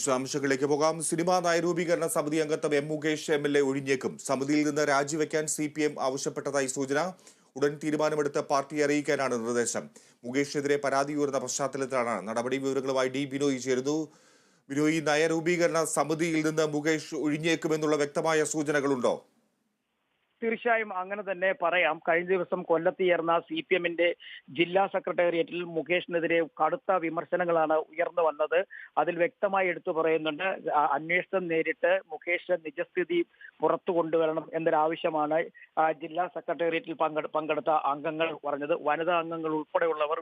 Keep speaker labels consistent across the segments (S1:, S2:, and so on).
S1: വിശദാംശങ്ങളിലേക്ക് പോകാം. സിനിമാ നയരൂപീകരണ സമിതി അംഗത്വം M Mukesh M L A ഒഴിഞ്ഞേക്കും. സമിതിയിൽ നിന്ന് രാജിവെക്കാൻ സി പി എം ആവശ്യപ്പെട്ടതായി സൂചന. ഉടൻ തീരുമാനമെടുത്ത് പാർട്ടി അറിയിക്കാനാണ് നിർദ്ദേശം. മുകേഷിനെതിരെ പരാതി ഉയർന്ന പശ്ചാത്തലത്തിലാണ് നടപടി വിവരങ്ങളുമായി ഡി ബിനോയ് ചേരുന്നു. ബിനോയ് നയരൂപീകരണ സമിതിയിൽ നിന്ന് മുകേഷ് ഒഴിഞ്ഞേക്കുമെന്നുള്ള വ്യക്തമായ സൂചനകളുണ്ടോ?
S2: തീർച്ചയായും അങ്ങനെ തന്നെ പറയാം. കഴിഞ്ഞ ദിവസം കൊല്ലത്ത് ചേർന്ന സി പി എമ്മിന്റെ ജില്ലാ സെക്രട്ടേറിയറ്റിൽ മുകേഷിനെതിരെ കടുത്ത വിമർശനങ്ങളാണ് ഉയർന്നു വന്നത്. അതിൽ വ്യക്തമായി എടുത്തു പറയുന്നുണ്ട് അന്വേഷണം നേരിട്ട് മുകേഷ് നിജസ്ഥിതി പുറത്തു കൊണ്ടുവരണം എന്നൊരാവശ്യമാണ് ജില്ലാ സെക്രട്ടേറിയറ്റിൽ പങ്കെടു പങ്കെടുത്ത അംഗങ്ങൾ പറഞ്ഞത്. വനിതാ അംഗങ്ങൾ ഉൾപ്പെടെയുള്ളവർ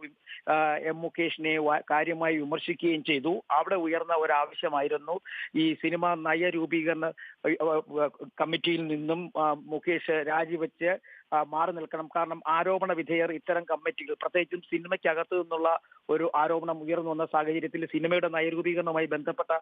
S2: എം മുകേഷിനെ കാര്യമായി വിമർശിക്കുകയും ചെയ്തു. അവിടെ ഉയർന്ന ഒരാവശ്യമായിരുന്നു. ഈ സിനിമ നയരൂപീകരണ കമ്മിറ്റിയിൽ നിന്നും ആ, മുകേഷ് രാജിവെച്ച് മാറി നിൽക്കണം. കാരണം ആരോപണ വിധേയർ ഇത്തരം കമ്മിറ്റികൾ പ്രത്യേകിച്ചും സിനിമയ്ക്കകത്തു നിന്നുള്ള ഒരു ആരോപണം ഉയർന്നു വന്ന സാഹചര്യത്തിൽ സിനിമയുടെ നയരൂപീകരണവുമായി ബന്ധപ്പെട്ട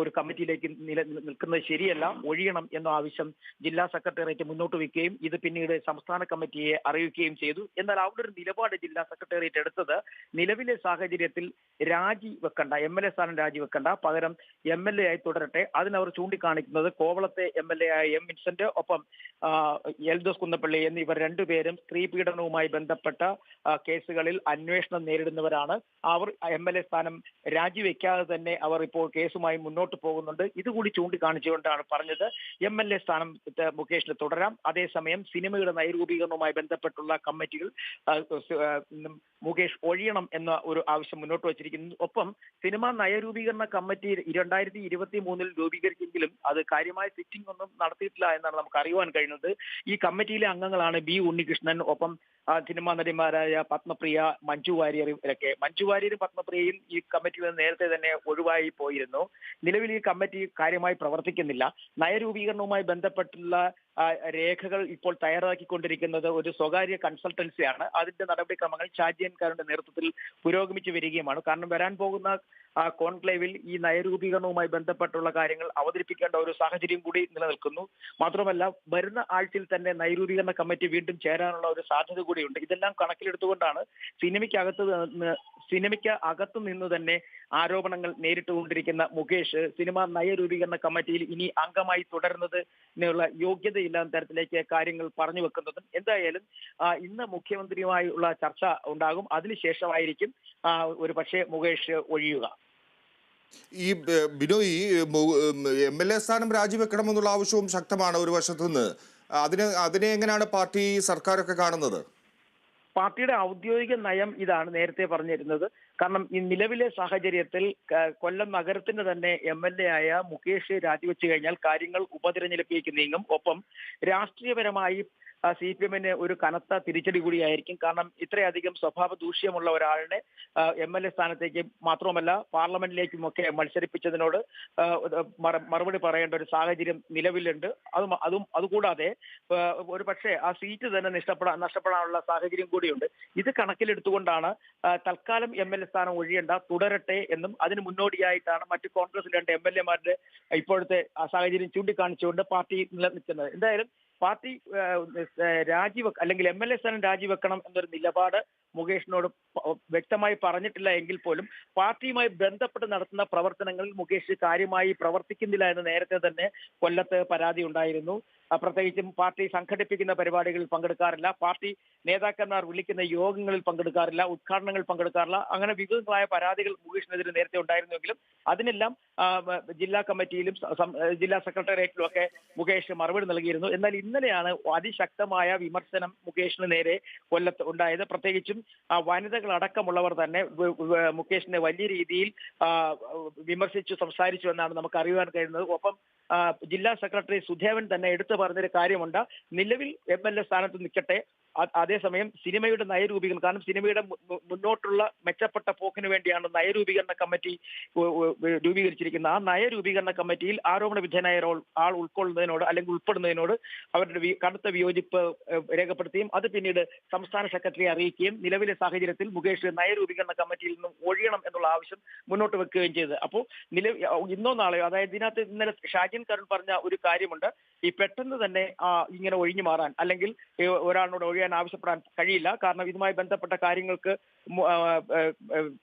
S2: ഒരു കമ്മിറ്റിയിലേക്ക് നില നിൽക്കുന്നത് ശരിയല്ല. ഒഴിയണം എന്ന ആവശ്യം ജില്ലാ സെക്രട്ടേറിയറ്റ് മുന്നോട്ട് വയ്ക്കുകയും ഇത് പിന്നീട് സംസ്ഥാന കമ്മിറ്റിയെ അറിയിക്കുകയും ചെയ്തു. എന്നാൽ അവിടെ ഒരു നിലപാട് ജില്ലാ സെക്രട്ടേറിയറ്റ് എടുത്തത് നിലവിലെ സാഹചര്യത്തിൽ രാജി വെക്കണ്ട എം എൽ എ സ്ഥാനം രാജിവെക്കണ്ട പകരം എം എൽ എ ആയി തുടരട്ടെ. അതിനവർ ചൂണ്ടിക്കാണിക്കുന്നത് കോവളത്തെ എം എൽ എ ആയ എം വിൻസെന്റ്. ഒപ്പം എൽദോസ് കുന്നപ്പള്ളി എന്നിവർ രണ്ടുപേരും സ്ത്രീ പീഡനവുമായി ബന്ധപ്പെട്ട കേസുകളിൽ അന്വേഷണം നേരിടുന്നവരാണ്. അവർ എം എൽ എ സ്ഥാനം രാജിവെക്കാതെ തന്നെ അവർ ഇപ്പോൾ കേസുമായി മുന്നോട്ട് പോകുന്നുണ്ട്. ഇതുകൂടി ചൂണ്ടിക്കാണിച്ചുകൊണ്ടാണ് പറഞ്ഞത് എം എൽ എ സ്ഥാനം മുകേഷിന് തുടരാം. അതേസമയം സിനിമയുടെ നൈരൂപീകരണവുമായി ബന്ധപ്പെട്ടുള്ള കമ്മിറ്റികൾ മുകേഷ് ഒഴിയണം എന്ന ഒരു ആവശ്യം മുന്നോട്ട് വച്ചിരിക്കുന്നു. ഒപ്പം സിനിമാ നയരൂപീകരണ കമ്മിറ്റി രണ്ടായിരത്തി ഇരുപത്തി മൂന്നിൽ രൂപീകരിച്ചെങ്കിലും അത് കാര്യമായ സിറ്റിംഗ് ഒന്നും നടത്തിയിട്ടില്ല എന്നാണ് നമുക്ക് അറിയുവാൻ കഴിയുന്നത്. ഈ കമ്മിറ്റിയിലെ അംഗങ്ങളാണ് ബി ഉണ്ണികൃഷ്ണൻ ഒപ്പം സിനിമാ നടിമാരായ പത്മപ്രിയ മഞ്ജു വാര്യർ ഇവരൊക്കെ. മഞ്ജു വാര്യരും പത്മപ്രിയയും ഈ കമ്മിറ്റിയിൽ നിന്ന് നേരത്തെ തന്നെ ഒഴിവായി പോയിരുന്നു. നിലവിൽ ഈ കമ്മിറ്റി കാര്യമായി പ്രവർത്തിക്കുന്നില്ല. നയരൂപീകരണവുമായി ബന്ധപ്പെട്ടുള്ള രേഖകൾ ഇപ്പോൾ തയ്യാറാക്കിക്കൊണ്ടിരിക്കുന്നത് ഒരു സ്വകാര്യ കൺസൾട്ടൻസിയാണ്. അതിന്റെ നടപടിക്രമങ്ങൾ ഷാജിയൻകാരുടെ നേതൃത്വത്തിൽ പുരോഗമിച്ചു വരികയുമാണ്. കാരണം വരാൻ പോകുന്ന കോൺക്ലേവിൽ ഈ നയരൂപീകരണവുമായി ബന്ധപ്പെട്ടുള്ള കാര്യങ്ങൾ അവതരിപ്പിക്കേണ്ട ഒരു സാഹചര്യം കൂടി നിലനിൽക്കുന്നു. മാത്രമല്ല വരുന്ന ആഴ്ചയിൽ തന്നെ നയരൂപീകരണ കമ്മിറ്റി വീണ്ടും ചേരാനുള്ള ഒരു സാധ്യത കൂടിയുണ്ട്. ഇതെല്ലാം കണക്കിലെടുത്തുകൊണ്ടാണ് സിനിമയ്ക്കകത്ത് സിനിമയ്ക്ക് അകത്തു നിന്ന് തന്നെ ആരോപണങ്ങൾ നേരിട്ടുകൊണ്ടിരിക്കുന്ന മുകേഷ് സിനിമ നയരൂപീകരണ കമ്മിറ്റിയിൽ ഇനി അംഗമായി തുടരുന്നതിനുള്ള യോഗ്യതയില്ലാത്ത തരത്തിലേക്ക് കാര്യങ്ങൾ പറഞ്ഞു വെക്കുന്നതും എന്തായാലും ഇന്ന് മുഖ്യമന്ത്രിയുമായുള്ള ചർച്ച ഉണ്ടാകും. അതിനുശേഷമായിരിക്കും ഒരു പക്ഷേ മുകേഷ് ഒഴിയുക.
S1: ഈ ബിനോയ് എം എൽ എ സ്ഥാനം രാജിവെക്കണമെന്നുള്ള ആവശ്യവും ശക്തമാണ് ഒരു വശത്തുനിന്ന്. അതിന് അതിനെ എങ്ങനെയാണ് പാർട്ടി സർക്കാരൊക്കെ കാണുന്നത്?
S2: പാർട്ടിയുടെ ഔദ്യോഗിക നയം ഇതാണ് നേരത്തെ പറഞ്ഞിരുന്നത്. കാരണം ഈ നിലവിലെ സാഹചര്യത്തിൽ കൊല്ലം നഗരത്തിന് തന്നെ എം എൽ എ ആയ മുകേഷ് രാജിവെച്ചു കഴിഞ്ഞാൽ കാര്യങ്ങൾ ഉപതിരഞ്ഞെടുപ്പിലേക്ക് നീങ്ങും. ഒപ്പം രാഷ്ട്രീയപരമായി സി പി എമ്മിന് ഒരു കനത്ത തിരിച്ചടി കൂടിയായിരിക്കും. കാരണം ഇത്രയധികം സ്വഭാവ ദൂഷ്യമുള്ള ഒരാളിനെ എം എൽ എ സ്ഥാനത്തേക്ക് മാത്രമല്ല പാർലമെന്റിലേക്കും ഒക്കെ മത്സരിപ്പിച്ചതിനോട് മറുപടി പറയേണ്ട ഒരു സാഹചര്യം നിലവിലുണ്ട്. അതും അതും അതുകൂടാതെ ഒരു പക്ഷേ ആ സീറ്റ് തന്നെ നഷ്ടപ്പെടാൻ നഷ്ടപ്പെടാനുള്ള സാഹചര്യം കൂടിയുണ്ട്. ഇത് കണക്കിലെടുത്തുകൊണ്ടാണ് തൽക്കാലം എം എൽ എ സ്ഥാനം ഒഴിയേണ്ട തുടരട്ടെ എന്നും അതിന് മുന്നോടിയായിട്ടാണ് മറ്റ് കോൺഗ്രസ് രണ്ട് എം എൽ എമാരുടെ ഇപ്പോഴത്തെ സാഹചര്യം ചൂണ്ടിക്കാണിച്ചുകൊണ്ട് പാർട്ടി നിലനിൽക്കുന്നത്. എന്തായാലും പാർട്ടി രാജിവെക്ക അല്ലെങ്കിൽ എം എൽ എ സ്ഥാനം രാജിവെക്കണം എന്നൊരു നിലപാട് മുകേഷിനോട് വ്യക്തമായി പറഞ്ഞിട്ടില്ല എങ്കിൽ പോലും പാർട്ടിയുമായി ബന്ധപ്പെട്ട് നടത്തുന്ന പ്രവർത്തനങ്ങളിൽ മുകേഷ് കാര്യമായി പ്രവർത്തിക്കുന്നില്ല എന്ന് നേരത്തെ തന്നെ കൊല്ലത്ത് പരാതി ഉണ്ടായിരുന്നു. പ്രത്യേകിച്ചും പാർട്ടി സംഘടിപ്പിക്കുന്ന പരിപാടികളിൽ പങ്കെടുക്കാറില്ല. പാർട്ടി നേതാക്കന്മാർ വിളിക്കുന്ന യോഗങ്ങളിൽ പങ്കെടുക്കാറില്ല ഉദ്ഘാടനങ്ങൾ പങ്കെടുക്കാറില്ല. അങ്ങനെ വിവിധങ്ങളായ പരാതികൾ മുകേഷിനെതിരെ നേരത്തെ ഉണ്ടായിരുന്നുവെങ്കിലും അതിനെല്ലാം ജില്ലാ കമ്മിറ്റിയിലും ജില്ലാ സെക്രട്ടേറിയറ്റിലും ഒക്കെ മുകേഷ് മറുപടി നൽകിയിരുന്നു. എന്നാൽ ഇന്നലെയാണ് അതിശക്തമായ വിമർശനം മുകേഷിന് നേരെ കൊല്ലത്ത് ഉണ്ടായത്. പ്രത്യേകിച്ചും ആ, വനിതകളടക്കമുള്ളവർ തന്നെ മുകേഷിനെ വലിയ രീതിയിൽ വിമർശിച്ചു സംസാരിച്ചു എന്നാണ് നമുക്ക് അറിയുവാൻ കഴിയുന്നത്. ഒപ്പം ജില്ലാ സെക്രട്ടറി സുധേവൻ തന്നെ എടുത്തു പറഞ്ഞൊരു കാര്യമുണ്ട്. നിലവിൽ എം എൽ എ സ്ഥാനത്ത് നിൽക്കട്ടെ അതേസമയം സിനിമയുടെ നയരൂപീകരണം കാരണം സിനിമയുടെ മുന്നോട്ടുള്ള മെച്ചപ്പെട്ട പോക്കിന് വേണ്ടിയാണ് നയരൂപീകരണ കമ്മിറ്റി രൂപീകരിച്ചിരിക്കുന്നത്. ആ നയരൂപീകരണ കമ്മിറ്റിയിൽ ആരോപണ വിധേയനായ ആൾ ഉൾക്കൊള്ളുന്നതിനോട് അല്ലെങ്കിൽ ഉൾപ്പെടുന്നതിനോട് അവരുടെ കടുത്ത വിയോജിപ്പ് രേഖപ്പെടുത്തുകയും അത് പിന്നീട് സംസ്ഥാന സെക്രട്ടറിയെ അറിയിക്കുകയും നിലവിലെ സാഹചര്യത്തിൽ മുകേഷ് നയരൂപീകരണ കമ്മിറ്റിയിൽ നിന്നും ഒഴിയണം എന്നുള്ള ആവശ്യം മുന്നോട്ട് വെക്കുകയും ചെയ്തത് അപ്പോൾ നില ഇന്നോ നാളെയോ അതായത് ഇതിനകത്ത് ഇന്നലെ ഷാജിൻ കരുൺ പറഞ്ഞ ഒരു കാര്യമുണ്ട്. ഈ പെട്ടെന്ന് തന്നെ ഇങ്ങനെ ഒഴിഞ്ഞു മാറാൻ അല്ലെങ്കിൽ ഒരാളിനോട് ഒഴിയാൻ പറയാൻ ആവശ്യപ്പെടാൻ കഴിയില്ല. കാരണം ഇതുമായി ബന്ധപ്പെട്ട കാര്യങ്ങൾക്ക്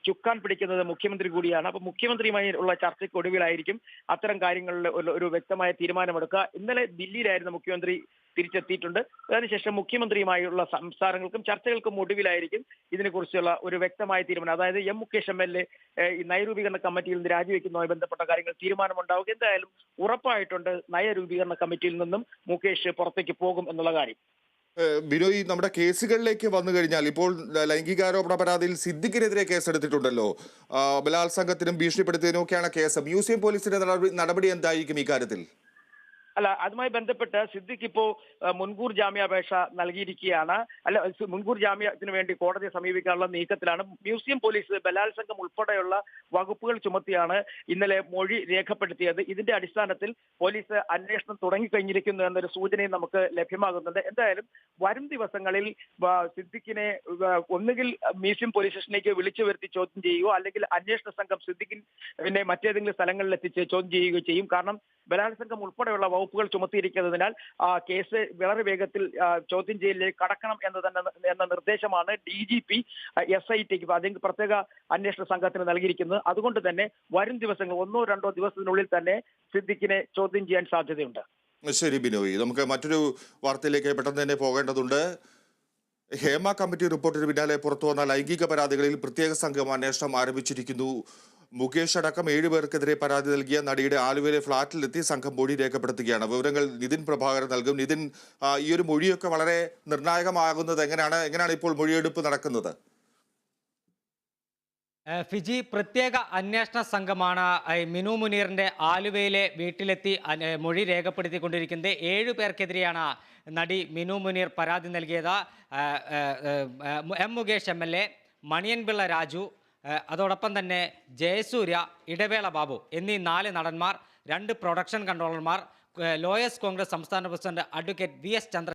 S2: ചുക്കാൻ പിടിക്കുന്നത് മുഖ്യമന്ത്രി കൂടിയാണ്. അപ്പൊ മുഖ്യമന്ത്രിയുമായി ഉള്ള ചർച്ചയ്ക്ക് ഒടുവിലായിരിക്കും അത്തരം കാര്യങ്ങളിൽ ഒരു- വ്യക്തമായ തീരുമാനമെടുക്കുക. ഇന്നലെ ദില്ലിയിലായിരുന്നു മുഖ്യമന്ത്രി തിരിച്ചെത്തിയിട്ടുണ്ട്. അതിനുശേഷം മുഖ്യമന്ത്രിയുമായുള്ള സംസാരങ്ങൾക്കും ചർച്ചകൾക്കും ഒടുവിലായിരിക്കും ഇതിനെക്കുറിച്ചുള്ള ഒരു വ്യക്തമായ തീരുമാനം. അതായത് M Mukesh M L A നയരൂപീകരണ കമ്മിറ്റിയിൽ നിന്ന് രാജിവെക്കുന്നതുമായി ബന്ധപ്പെട്ട കാര്യങ്ങൾ തീരുമാനമുണ്ടാവുക എന്തായാലും ഉറപ്പായിട്ടുണ്ട് നയരൂപീകരണ കമ്മിറ്റിയിൽ നിന്നും മുകേഷ് പുറത്തേക്ക് പോകും എന്നുള്ള കാര്യം.
S1: ബിനോയ് നമ്മുടെ കേസുകളിലേക്ക് വന്നു കഴിഞ്ഞാൽ ഇപ്പോൾ ലൈംഗികാരോപണ പരാതിയിൽ സിദ്ദിഖിനെതിരെ കേസെടുത്തിട്ടുണ്ടല്ലോ. ബലാത്സംഗത്തിനും ഭീഷണിപ്പെടുത്തിയതിനും ഒക്കെയാണ് കേസ്. മ്യൂസിയം പോലീസിന്റെ നടപടി എന്തായിരിക്കും ഇക്കാര്യത്തിൽ
S2: അല്ല അതുമായി ബന്ധപ്പെട്ട് സിദ്ദിഖ് ഇപ്പോ മുൻകൂർ ജാമ്യാപേക്ഷ നൽകിയിരിക്കുകയാണ്. അല്ല മുൻകൂർ ജാമ്യത്തിന് വേണ്ടി കോടതിയെ സമീപിക്കാനുള്ള നീക്കത്തിലാണ്. മ്യൂസിയം പോലീസ് ബലാത്സംഗം ഉൾപ്പെടെയുള്ള വകുപ്പുകൾ ചുമത്തിയാണ് ഇന്നലെ മൊഴി രേഖപ്പെടുത്തിയത്. ഇതിന്റെ അടിസ്ഥാനത്തിൽ പോലീസ് അന്വേഷണം തുടങ്ങിക്കഴിഞ്ഞിരിക്കുന്നു എന്നൊരു സൂചനയും നമുക്ക് ലഭ്യമാകുന്നുണ്ട്. എന്തായാലും വരും ദിവസങ്ങളിൽ സിദ്ദിഖിനെ ഒന്നുകിൽ മ്യൂസിയം പോലീസ് സ്റ്റേഷനിലേക്ക് വിളിച്ചു വരുത്തി ചോദ്യം ചെയ്യുകയോ അല്ലെങ്കിൽ അന്വേഷണ സംഘം സിദ്ദിഖിനെ മറ്റേതെങ്കിലും സ്ഥലങ്ങളിൽ എത്തിച്ച് ചോദ്യം ചെയ്യുകയോ ചെയ്യും. കാരണം ബലാത്സംഗം ഉൾപ്പെടെയുള്ള വകുപ്പുകൾ ചുമത്തിയിരിക്കുന്നതിനാൽ കേസ് വളരെ വേഗത്തിൽ ചോദ്യം ചെയ്യലിലേക്ക് കടക്കണം എന്ന് തന്നെ എന്ന നിർദ്ദേശമാണ് D G P S I tick അതിന് പ്രത്യേക അന്വേഷണ സംഘത്തിന് നൽകിയിരിക്കുന്നത്. അതുകൊണ്ട് തന്നെ വരും ദിവസങ്ങൾ ഒന്നോ രണ്ടോ ദിവസത്തിനുള്ളിൽ തന്നെ സിദ്ദിഖിനെ ചോദ്യം ചെയ്യാൻ സാധ്യതയുണ്ട്.
S1: ശരി ബിനോയ്. നമുക്ക് മറ്റൊരു വാർത്തയിലേക്ക് പെട്ടെന്ന് തന്നെ പോകേണ്ടതുണ്ട്. ഹേമ കമ്മിറ്റി റിപ്പോർട്ടിന് പിന്നാലെ പുറത്തു വന്ന ലൈംഗിക പരാതികളിൽ പ്രത്യേക സംഘം അന്വേഷണം ആരംഭിച്ചിരിക്കുന്നു. മുകേഷ് അടക്കം ഏഴുപേർക്കെതിരെ പരാതി നൽകിയ നടിയുടെ ആലുവയിലെ ഫ്ളാറ്റിലെത്തി സംഘം മൊഴി രേഖപ്പെടുത്തുകയാണ്. വിവരങ്ങൾ നിതിൻ പ്രഭാകരൻ നൽകും. നിതിൻ ഈ ഒരു മൊഴിയൊക്കെ വളരെ നിർണായകമാകുന്നത് എങ്ങനെയാണ്? എങ്ങനെയാണ് ഇപ്പോൾ മൊഴിയെടുപ്പ് നടക്കുന്നത്?
S3: ഫിജി പ്രത്യേക അന്വേഷണ സംഘമാണ് മിനു മുനീറിന്റെ ആലുവയിലെ വീട്ടിലെത്തി മൊഴി രേഖപ്പെടുത്തിക്കൊണ്ടിരിക്കുന്നത്. ഏഴു പേർക്കെതിരെയാണ് നടി മിനു മുനീർ പരാതി നൽകിയത്. M Mukesh M L A Maniyanpilla Raju അതോടൊപ്പം തന്നെ ജയസൂര്യ ഇടവേള ബാബു എന്നീ നാല് നടന്മാർ രണ്ട് പ്രൊഡക്ഷൻ കൺട്രോളർമാർ ലോയേഴ്സ് കോൺഗ്രസ് സംസ്ഥാന president advocate V S Chandra